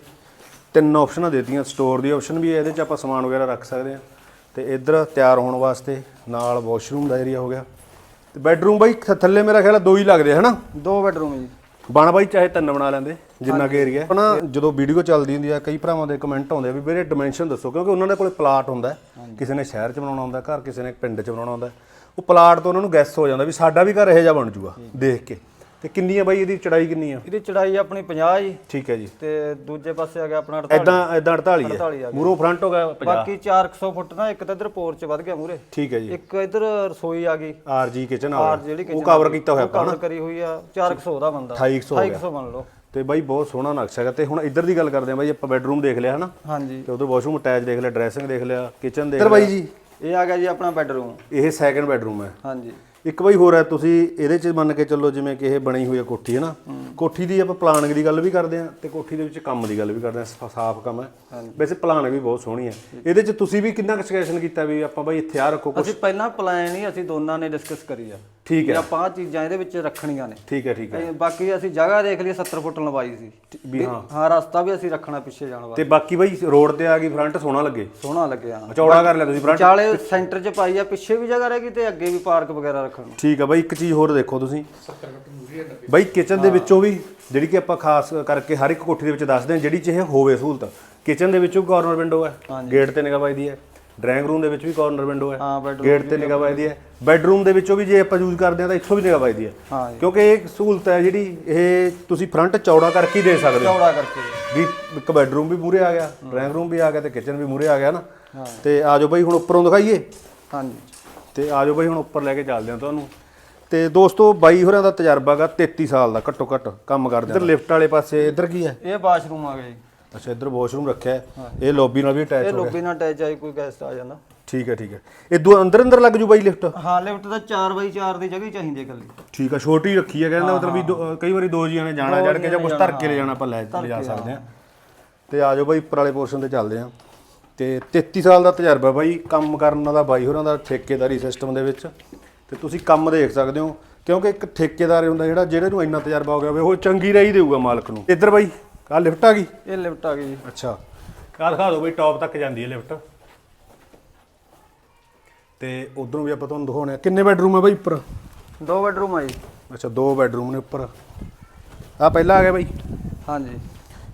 ਤਿੰਨ ਆਪਸ਼ਨਾਂ ਦਿੱਤੀਆਂ। ਸਟੋਰ ਦੀ ਆਪਸ਼ਨ ਵੀ ਹੈ ਇਹਦੇ ਚ ਆਪਾਂ ਸਮਾਨ ਵਗੈਰਾ ਰੱਖ ਸਕਦੇ ਹਾਂ। ਤੇ ਇੱਧਰ ਤਿਆਰ ਹੋਣ ਵਾਸਤੇ ਨਾਲ ਵਾਸ਼ਰੂਮ ਦਾ ਏਰੀਆ ਹੋ ਗਿਆ। ਤੇ ਬੈਡਰੂਮ ਬਾਈ ਥ- ਥੱਲੇ ਮੇਰਾ ਖਿਆਲ ਦੋ ਹੀ ਲੱਗਦੇ ਹਨਾ? ਦੋ ਬੈਡਰੂਮ ਜੀ। ਬਣ ਬਾਈ ਚਾਹੇ ਤਿੰਨ ਬਣਾ ਲੈਂਦੇ। ਜਿੰਨਾ ਕੁ ਏਰੀਆ ਆਪਣਾ ਜਦੋਂ ਵੀਡੀਓ ਚੱਲਦੀ ਹੁੰਦੀ ਆ ਕਈ ਭਰਾਵਾਂ ਦੇ ਕਮੈਂਟ ਆਉਂਦੇ ਆ ਵੀ ਵੀਰੇ ਡਾਈਮੈਂਸ਼ਨ ਦੱਸੋ ਕਿਉਂਕਿ ਉਹਨਾਂ ਦੇ ਕੋਲੇ ਪਲਾਟ ਹੁੰਦਾ। ਕਿਸੇ ਨੇ ਸ਼ਹਿਰ 'ਚ ਬਣਾਉਣਾ ਹੁੰਦਾ ਘਰ ਕਿਸੇ ਨੇ ਪਿੰਡ 'ਚ ਬਣਾਉਣਾ ਹੁੰਦਾ ਉਹ ਪਲਾਟ ਤੋਂ ਉਹਨਾਂ ਨੂੰ ਗੈਸ ਹੋ ਜਾਂਦਾ ਵੀ ਸਾਡਾ ਵੀ ਘਰ ਇਹੋ ਜਿਹਾ ਬਣ ਜੂਗਾ ਦੇਖ ਕੇ। ਤੇ ਕਿੰਨੀ ਆ ਬਾਈ ਇਹਦੀ ਚੜਾਈ ਕਿੰਨੀ ਆ? ਇਹਦੀ ਚੜਾਈ ਆਪਣੀ 50 ਜੀ। ਠੀਕ ਹੈ ਜੀ। ਤੇ ਦੂਜੇ ਪਾਸੇ ਆ ਗਿਆ ਆਪਣਾ 48 ਐਦਾਂ ਐਦਾਂ 48 48 ਹੈ ਮੂਰੋਂ ਫਰੰਟ ਹੋ ਗਿਆ 50 ਬਾਕੀ 400 ਫੁੱਟ ਨਾ ਇੱਕ ਤਾਂ ਇੱਧਰ ਪੋਰਚ ਵੱਧ ਗਿਆ ਮੂਰੇ ਠੀਕ ਹੈ ਜੀ। ਇੱਕ ਇੱਧਰ ਰਸੋਈ ਆ ਗਈ। ਆਰਜੀ ਕਿਚਨ ਆ ਉਹ ਕਵਰ ਕੀਤਾ ਹੋਇਆ ਆਪਾਂ ਕਵਰ ਕਰੀ ਹੋਈ ਆ। 400 ਦਾ ਬੰਦਾ। 2800 ਹੋ ਗਿਆ। 250 ਮੰਨ ਲਓ। ਤੇ ਬਾਈ ਬਹੁਤ ਸੋਹਣਾ ਨਕਸ਼ਾ ਹੈਗਾ। ਤੇ ਹੁਣ ਇੱਧਰ ਦੀ ਗੱਲ ਕਰਦੇ ਆ ਬਾਈ ਆਪਾਂ ਬੈਡਰੂਮ ਦੇਖ ਲਿਆ ਹਨਾ? ਹਾਂਜੀ। ਤੇ ਉਧਰ ਵਾਸ਼ਰੂਮ ਅਟੈਚ ਦੇਖ ਲਿਆ ਡਰੈਸਿੰਗ ਦੇਖ ਲਿਆ ਕਿਚਨ ਦੇਖ ਲਿਆ। ਬਾਈ ਜੀ ਇਹ ਆ ਗਿਆ ਜੀ ਆਪਣਾ ਬੈਡਰੂਮ ਇਹ ਸੈਕੰਡ ਬੈਡਰੂਮ ਹੈ। ਹਾਂਜੀ। ਇੱਕ ਬਾਈ ਹੋਰ ਹੈ ਤੁਸੀਂ ਇਹਦੇ ਚ ਮੰਨ ਕੇ ਚੱਲੋ ਜਿਵੇਂ ਕਿ ਇਹ ਬਣੀ ਹੋਈ ਹੈ ਕੋਠੀ ਹੈ। ਨਾ ਕੋਠੀ ਦੀ ਆਪਾਂ ਪਲਾਨਿੰਗ ਦੀ ਗੱਲ ਵੀ ਕਰਦੇ ਆ ਤੇ ਕੋਠੀ ਦੇ ਵਿੱਚ ਕੰਮ ਦੀ ਗੱਲ ਵੀ ਕਰਦੇ ਆ ਸਾਫ਼ ਕੰਮ ਹੈ। ਵੈਸੇ ਪਲਾਨਿੰਗ ਵੀ ਬਹੁਤ ਸੋਹਣੀ ਹੈ। ਇਹਦੇ ਚ ਤੁਸੀਂ ਵੀ ਕਿੰਨਾ ਸਜੈਸ਼ਨ ਕੀਤਾ ਵੀ ਆਪਾਂ ਬਾਈ ਇੱਥੇ ਆ ਰੱਖੋ ਕੁਛ? ਅਸੀਂ ਪਹਿਲਾਂ ਪਲਾਨ ਹੀ ਅਸੀਂ ਦੋਨਾਂ ਨੇ ਡਿਸਕਸ ਕਰੀ ਆ। ਠੀਕ ਹੈ। ਆਪਾਂ ਆਹ ਚੀਜ਼ਾਂ ਇਹਦੇ ਵਿੱਚ ਰੱਖਣੀਆਂ ਨੇ। ਠੀਕ ਹੈ ਠੀਕ ਹੈ। ਤੇ ਬਾਕੀ ਅਸੀਂ ਜਗ੍ਹਾ ਦੇਖ ਲਈ 70 ਫੁੱਟ ਲੰਬਾਈ ਸੀ। ਵੀ ਹਾਂ। ਹਾਂ ਰਸਤਾ ਵੀ ਅਸੀਂ ਰੱਖਣਾ ਪਿੱਛੇ ਜਾਣ ਵਾਸਤੇ। ਤੇ ਬਾਕੀ ਬਾਈ ਰੋਡ ਤੇ ਆ ਗਈ ਫਰੰਟ ਸੋਹਣਾ ਲੱਗੇ। ਸੋਹਣਾ ਲੱਗਿਆ। ਚੌੜਾ ਕਰ ਲਿਆ ਤੁਸੀਂ ਫਰੰਟ। ਵਿਚਾਲੇ ਸੈਂਟਰ 'ਚ ਪਾਈ ਆ ਪਿੱਛੇ ਵੀ ਜਗ੍ਹਾ ਰਹੇਗੀ ਤੇ ਅੱਗੇ ਵੀ ਪਾਰਕ ਵਗੈਰਾ ਰੱਖਣ ਨੂੰ। ਠੀਕ ਆ ਬਾਈ ਇੱਕ ਚੀਜ਼ ਹੋਰ ਦੇਖੋ ਤੁਸੀਂ। ਬਾਈ ਕਿਚਨ ਦੇ ਵਿੱਚੋਂ ਵੀ ਜਿਹੜੀ ਕਿ ਆਪਾਂ ਖਾਸ ਕਰਕੇ ਹਰ ਇੱਕ ਕੋਠੀ ਦੇ ਵਿੱਚ ਦੱਸਦੇ ਹਾਂ ਜਿਹੜੀ ਚ ਇਹ ਹੋਵੇ ਸਹੂਲਤ ਕਿਚਨ ਦੇ ਵਿੱਚੋਂ ਕਾਰਨਰ ਵਿੰਡੋ ਹੈ ਗੇਟ ਤੇ ਨਿਗਾਹ ਵੱਜਦੀ ਹੈ। ਡਰਾਇੰਗ ਰੂਮ ਦੇ ਵਿੱਚ ਵੀ ਕਾਰਨਰ ਵਿੰਡੋ ਹੈ। ਹਾਂ ਬੈਡਰੂਮ ਗੇਟ ਤੇ ਨਿਗਾਹ ਵੱਜਦੀ ਹੈ। ਬੈੱਡਰੂਮ ਦੇ ਵਿੱਚੋਂ ਵੀ ਜੇ ਆਪਾਂ ਯੂਜ਼ ਕਰਦੇ ਹਾਂ ਤਾਂ ਇੱਥੋਂ ਵੀ ਨਿਗਾਹ ਵੱਜਦੀ ਹੈ। ਹਾਂ ਜੀ। ਕਿਉਂਕਿ ਇਹ ਸਹੂਲਤ ਹੈ ਜਿਹੜੀ ਇਹ ਤੁਸੀਂ ਫਰੰਟ ਚੌੜਾ ਕਰਕੇ ਹੀ ਦੇ ਸਕਦੇ ਹੋ। ਚੌੜਾ ਕਰਕੇ। ਵੀ ਇੱਕ ਬੈੱਡਰੂਮ ਵੀ ਮੂਰੇ ਆ ਗਿਆ ਡਰਾਇੰਗ ਰੂਮ ਵੀ ਆ ਗਿਆ ਤੇ ਕਿਚਨ ਵੀ ਮੂਰੇ ਆ ਗਿਆ ਨਾ। ਤੇ ਆਜੋ ਬਾਈ ਹੁਣ ਉੱਪਰੋਂ ਦਿਖਾਈਏ। ਹਾਂਜੀ ਤੇ ਆਜੋ ਬਾਈ ਹੁਣ ਉੱਪਰ ਲੈ ਕੇ ਚੱਲਦੇ ਹਾਂ ਤੁਹਾਨੂੰ। ਤੇ ਦੋਸਤੋ ਬਾਈ ਹੋਰਾਂ ਦਾ ਤਜਰਬਾ ਗਾ 33 ਸਾਲ ਦਾ ਘੱਟੋ ਘੱਟ ਕੰਮ ਕਰਦੇ ਆ ਇੱਧਰ ਲਿਫਟ ਵਾਲੇ ਪਾਸੇ ਇੱਧਰ ਕੀ ਹੈ? ਇਹ ਬਾਥਰੂਮ ਆ ਗਿਆ ਜੀ। ਅੱਛਾ ਇੱਧਰ ਵਾਸ਼ਰੂਮ ਰੱਖਿਆ ਹੈ। ਇਹ ਲੌਬੀ ਨਾਲ ਵੀ ਅਟੈਚ ਹੋ ਗਿਆ। ਲੋਬੀ ਨਾਲ ਅਟੈਚ ਆਈ ਕੋਈ ਗੈਸਟ ਆ ਜਾਂਦਾ। ਠੀਕ ਹੈ ਠੀਕ ਹੈ। ਇਹ ਦੋ ਅੰਦਰ ਅੰਦਰ ਲੱਗ ਜੂ ਬਾਈ ਲਿਫਟ ਹਾਂ ਲਿਫਟ ਤਾਂ 4 ਬਾਈ 4 ਦੀ ਜਗ੍ਹਾ ਹੀ ਚਾਹੀਦੀ ਹੈ ਇਕੱਲੀ। ਠੀਕ ਆ ਛੋਟੀ ਰੱਖੀ ਹੈ ਕਹਿੰਦਾ ਮਤਲਬ ਵੀ ਦੋ- ਅ, ਕਈ ਵਾਰੀ ਦੋ ਜੀਆਂ ਨੇ ਜਾਣਾ ਚੜ ਕੇ ਜਾਂ ਕੁਝ ਧਰ ਕੇ ਲੈ ਜਾਣਾ ਆਪਾਂ ਲੈ ਲੈ ਜਾ ਸਕਦੇ ਹਾਂ। ਤੇ ਆਜੋ ਬਾਈ ਉੱਪਰ ਵਾਲੇ ਪੋਰਸ਼ਨ ਤੇ ਚੱਲਦੇ ਹਾਂ। ਤੇ 33 ਸਾਲ ਦਾ ਤਜਰਬਾ ਬਾਈ ਕੰਮ ਕਰਨ ਦਾ ਬਾਈ ਹੋਰਾਂ ਦਾ ਠੇਕੇਦਾਰੀ ਸਿਸਟਮ ਦੇ ਵਿੱਚ। ਤੇ ਤੁਸੀਂ ਕੰਮ ਦੇਖ ਸਕਦੇ ਹੋ ਕਿਉਂਕਿ ਇੱਕ ਠੇਕੇਦਾਰ ਹੁੰਦਾ ਜਿਹੜਾ ਜਿਹੜੇ ਨੂੰ ਇੰਨਾ ਤਜਰਬਾ ਹੋ ਗਿਆ ਹੋਵੇ ਉਹ ਚੰਗੀ ਰਹੀ ਦੇਊਗਾ ਮਾਲਕ ਨੂੰ। ਇੱਧਰ ਬਾਈ। ਆ ਲਿਫਟ ਆ ਗਈ? ਇਹ ਲਿਫਟ ਆ ਗਈ ਜੀ। ਅੱਛਾ। ਕਾ ਦਿਖਾ ਦਿਓ ਬਈ ਟੌਪ ਤੱਕ ਜਾਂਦੀ ਹੈ ਲਿਫਟ। ਤੇ ਉਧਰੋਂ ਵੀ ਆਪਾਂ ਤੁਹਾਨੂੰ ਦਿਖਾਉਣੇ ਆ। ਕਿੰਨੇ ਬੈਡਰੂਮ ਹੈ ਬਾਈ ਉੱਪਰ? ਦੋ ਬੈਡਰੂਮ ਆ ਜੀ। ਅੱਛਾ ਦੋ ਬੈਡਰੂਮ ਨੇ ਉੱਪਰ। ਆ ਪਹਿਲਾ ਆ ਗਿਆ ਬਾਈ? ਹਾਂਜੀ।